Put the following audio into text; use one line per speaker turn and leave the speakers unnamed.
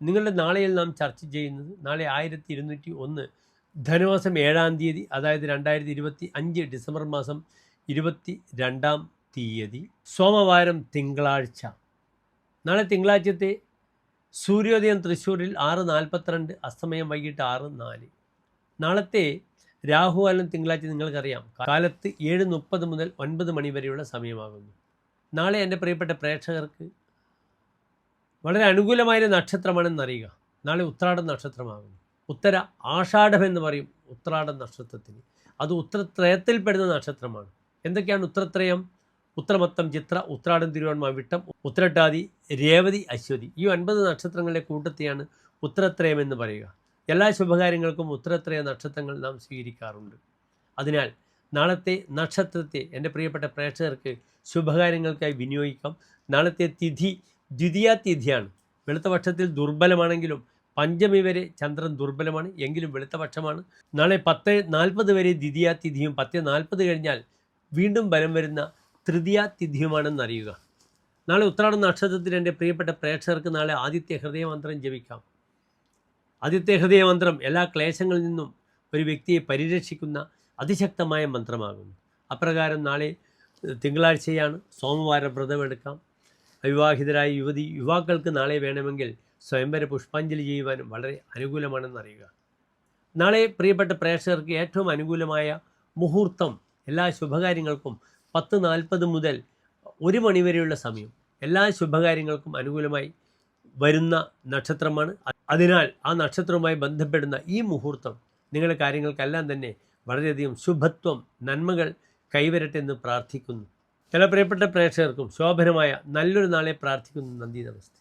നിങ്ങളുടെ നാളെയിൽ നാം ചർച്ച ചെയ്യുന്നത് നാളെ ആയിരത്തി ഇരുന്നൂറ്റി ഒന്ന് ധനുമാസം ഏഴാം തീയതി അതായത് രണ്ടായിരത്തി ഇരുപത്തി അഞ്ച് ഡിസംബർ മാസം ഇരുപത്തി രണ്ടാം തീയതി സോമവാരം തിങ്കളാഴ്ച. നാളെ തിങ്കളാഴ്ചത്തെ സൂര്യോദയം തൃശ്ശൂരിൽ ആറ് നാൽപ്പത്തിരണ്ട് അസ്തമയം വൈകിട്ട് ആറ് നാല്. നാളത്തെ രാഹുകാലം തിങ്കളാഴ്ച നിങ്ങൾക്കറിയാം. കാലത്ത് ഏഴ് മുപ്പത് മുതൽ ഒൻപത് മണി വരെയുള്ള സമയമാകുന്നു. നാളെ എന്റെ പ്രിയപ്പെട്ട പ്രേക്ഷകർക്ക് വളരെ അനുകൂലമായ നക്ഷത്രമാണെന്ന് അറിയുക നാളെ ഉത്രാടം നക്ഷത്രമാകുന്നു. ഉത്തര ആഷാഢം എന്ന് പറയും ഉത്രാടം നക്ഷത്രത്തിന്. അത് ഉത്തരത്രയത്തിൽപ്പെടുന്ന നക്ഷത്രമാണ്. എന്തൊക്കെയാണ് ഉത്തരത്രയം ഉത്രമത്തം ചിത്ര ഉത്രാടം തിരുവോൺമ വിട്ടം ഉത്തരട്ടാതി രേവതി അശ്വതി. ഈ ഒൻപത് നക്ഷത്രങ്ങളുടെ കൂട്ടത്തെയാണ് ഉത്തരത്രയം എന്ന് പറയുക. എല്ലാ ശുഭകാര്യങ്ങൾക്കും ഉത്തരത്രയ നക്ഷത്രങ്ങൾ നാം സ്വീകരിക്കാറുണ്ട്. അതിനാൽ നാളത്തെ നക്ഷത്രത്തെ എന്റെ പ്രിയപ്പെട്ട പ്രേക്ഷകർക്ക് ശുഭകാര്യങ്ങൾക്കായി വിനിയോഗിക്കാം. നാളത്തെ തിഥി ദ്വിതീയ തിഥിയാണ് വെളുത്ത പക്ഷത്തിൽ ദുർബലമാണെങ്കിലും പഞ്ചമി വരെ ചന്ദ്രൻ ദുർബലമാണ്. എങ്കിലും വെളുത്ത പക്ഷമാണ് നാളെ പത്ത് നാൽപ്പത് വരെ ദ്വിതീയ തിഥിയും പത്ത് നാൽപ്പത് കഴിഞ്ഞാൽ വീണ്ടും ബലം വരുന്ന തൃതീയ തിഥിയുമാണെന്ന് അറിയുക നാളെ ഉത്രാടം നക്ഷത്രത്തിൽ എന്റെ പ്രിയപ്പെട്ട പ്രേക്ഷകർക്ക് നാളെ ആദിത്യ ഹൃദയമന്ത്രം ജപിക്കാം. ആദിത്യ ഹൃദയമന്ത്രം എല്ലാ ക്ലേശങ്ങളിൽ നിന്നും ഒരു വ്യക്തിയെ പരിരക്ഷിക്കുന്ന അതിശക്തമായ മന്ത്രമാകുന്നു. അപ്രകാരം നാളെ തിങ്കളാഴ്ചയാണ് സോമവാരം വ്രതമെടുക്കാം. അവിവാഹിതരായ യുവതി യുവാക്കൾക്ക് നാളെ വേണമെങ്കിൽ സ്വയംവര പുഷ്പാഞ്ജലി ചെയ്യുവാനും വളരെ അനുകൂലമാണെന്ന് അറിയുക നാളെ പ്രിയപ്പെട്ട പ്രേക്ഷകർക്ക് ഏറ്റവും അനുകൂലമായ മുഹൂർത്തം എല്ലാ ശുഭകാര്യങ്ങൾക്കും പത്ത് നാൽപ്പത് മുതൽ ഒരു മണിവരെയുള്ള സമയം. എല്ലാ ശുഭകാര്യങ്ങൾക്കും അനുകൂലമായി വരുന്ന നക്ഷത്രമാണ്. അതിനാൽ ആ നക്ഷത്രവുമായി ബന്ധപ്പെടുന്ന ഈ മുഹൂർത്തം നിങ്ങളുടെ കാര്യങ്ങൾക്കെല്ലാം തന്നെ വളരെയധികം ശുഭത്വം നന്മകൾ കൈവരട്ടെ എന്ന് പ്രാർത്ഥിക്കുന്നു. ചില പ്രിയപ്പെട്ട പ്രേക്ഷകർക്കും ശോഭനമായ നല്ലൊരു നാളെ പ്രാർത്ഥിക്കുന്നു നന്ദി നമസ്തേ.